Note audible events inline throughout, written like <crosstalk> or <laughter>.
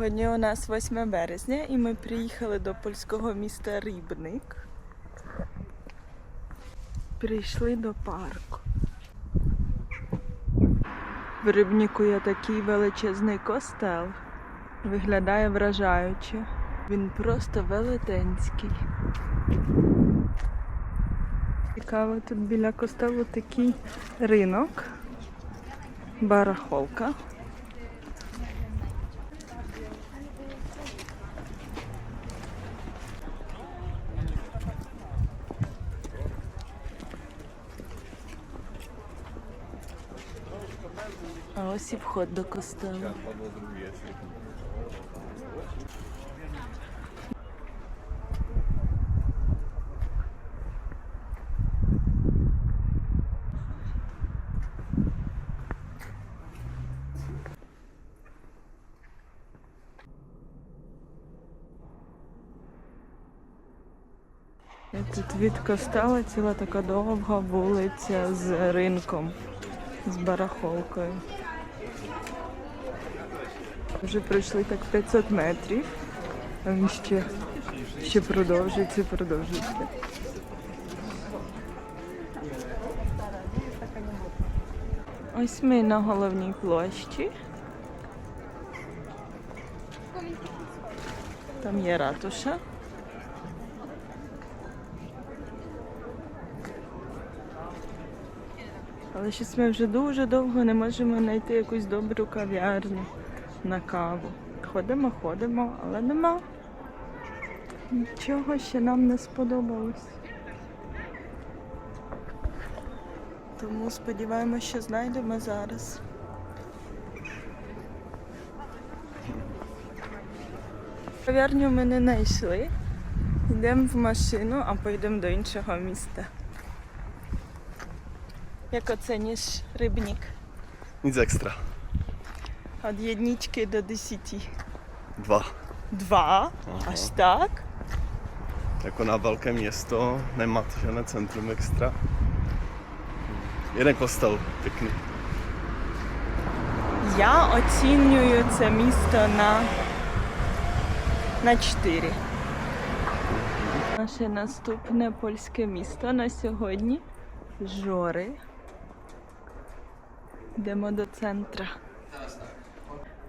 Сьогодні у нас 8 березня і ми приїхали до польського міста Рибник. Прийшли до парку. В Рибніку є такий величезний костел. Виглядає вражаюче. Він просто велетенський. Цікаво, тут біля костелу такий ринок, барахолка. А ось і вход до костелу. І Тут від костела ціла така довга вулиця з ринком, з барахолкою. Вже пройшли так 500 метрів, а він ще, ще продовжується, продовжується. Ось ми на головній площі. Там є ратуша. Але щось ми вже дуже довго не можемо знайти якусь добру кав'ярню на каву. Ходимо, ходимо, але нема. Нічого ще нам не сподобалось. Тому сподіваємося, що знайдемо зараз. Кав'ярню ми не знайшли. Йдемо в машину, а поїдемо до іншого міста. Як оціниш рибник? Nic ekstra. Від єднички до десяти. Dwa. Два? Aha. Аж так? Jako na velké město nemá to žádné centrum extra. Jeden kostel pěkný. Я оцінюю це місто на, на 4. Наше наступне польське місто на сьогодні Жори. Йдемо до центра.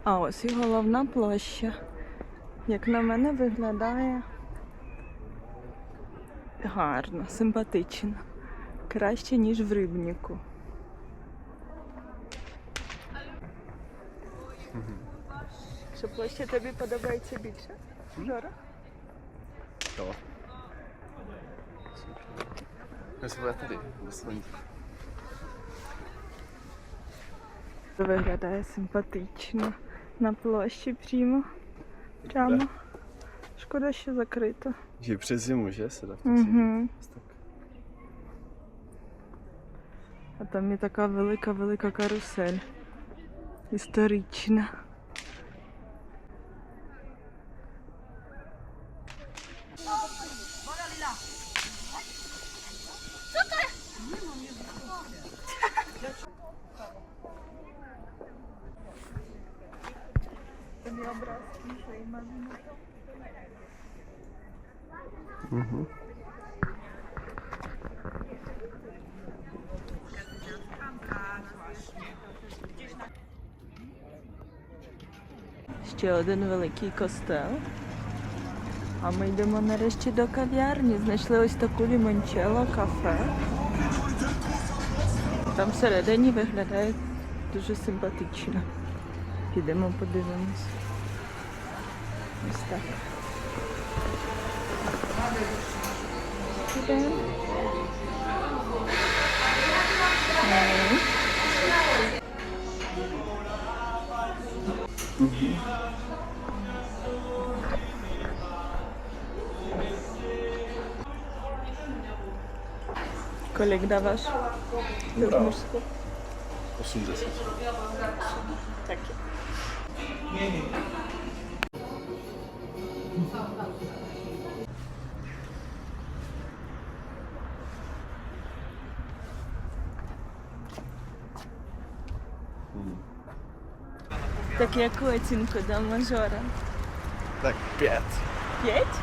А ось і головна площа. Як на мене виглядає гарно, симпатично. Краще, ніж в Рибніку. Що площа тобі подобається більше? Жора? Do Sloníku. Виглядає симпатично. На площі прямо. Прямо. Шкода, що закрито. Že přes zimu, ще Se dá v Угу. А там є така велика-велика карусель. Історична. Ще один великий костел. А ми йдемо нарешті до кав'ярні. Знайшли ось таку лімончело кафе. Там всередині виглядає дуже симпатично. Підемо подивимось. Ось так. Jeden. Mhm. Kolejna wasz. 80. Takie. Так яку оцінку до мажора? Tak pět. П'ять?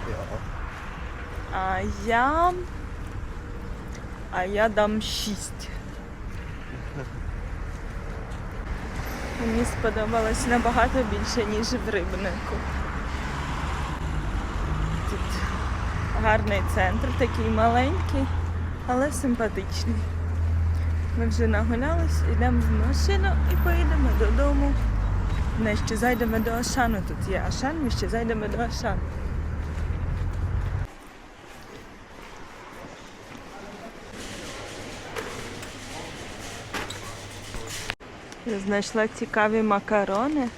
А я. А я дам шість. <laughs> Мені сподобалось набагато більше, ніж в рибнику. Тут гарний центр, такий маленький, але симпатичний. Ми вже нагулялись, йдемо в машину і поїдемо додому. Не ще зайдемо до Ашану. Тут є Ашан, ми ще зайдемо до Ашану. Я знайшла цікаві макарони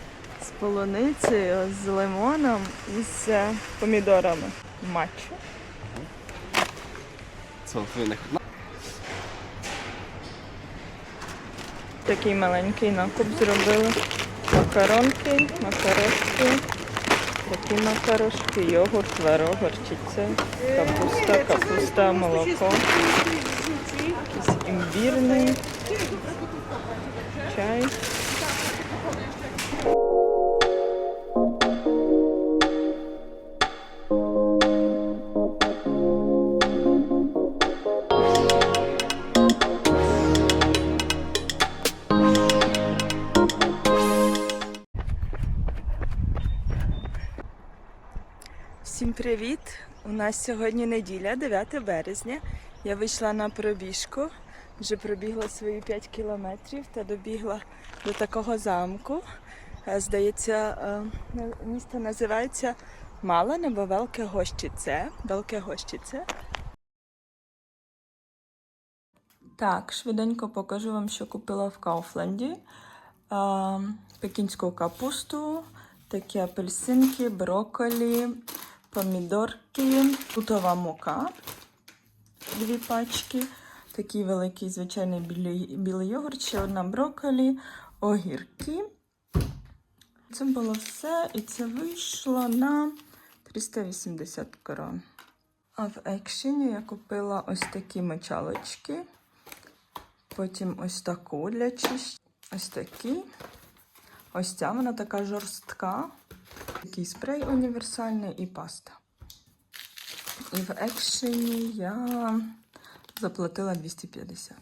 з полуницею, з лимоном і з помідорами. Матчу. Такий маленький накуп зробили. Макаронки, макарошки, такі макарошки, йогурт, творог, горчиця, капуста, капуста, молоко, якийсь імбірний, привіт! У нас сьогодні неділя, 9 березня. Я вийшла на пробіжку, вже пробігла свої 5 кілометрів та добігла до такого замку. Е, Здається, е, місто називається Мале або Велике Гощице. Велике Гощице. Так, швиденько покажу вам, що купила в Кауфленді. Пекінську капусту, такі апельсинки, брокколі, помідорки, тутова мука, дві пачки, такий великий звичайний білий, білий йогурт, ще одна брокколі, огірки. Це було все, і це вийшло на 380 крон. А в екшені я купила ось такі мочалочки. Потім ось таку для чищення. Ось такі. Ось ця вона така жорстка. Такий спрей універсальний і паста. І в екшені я заплатила 250.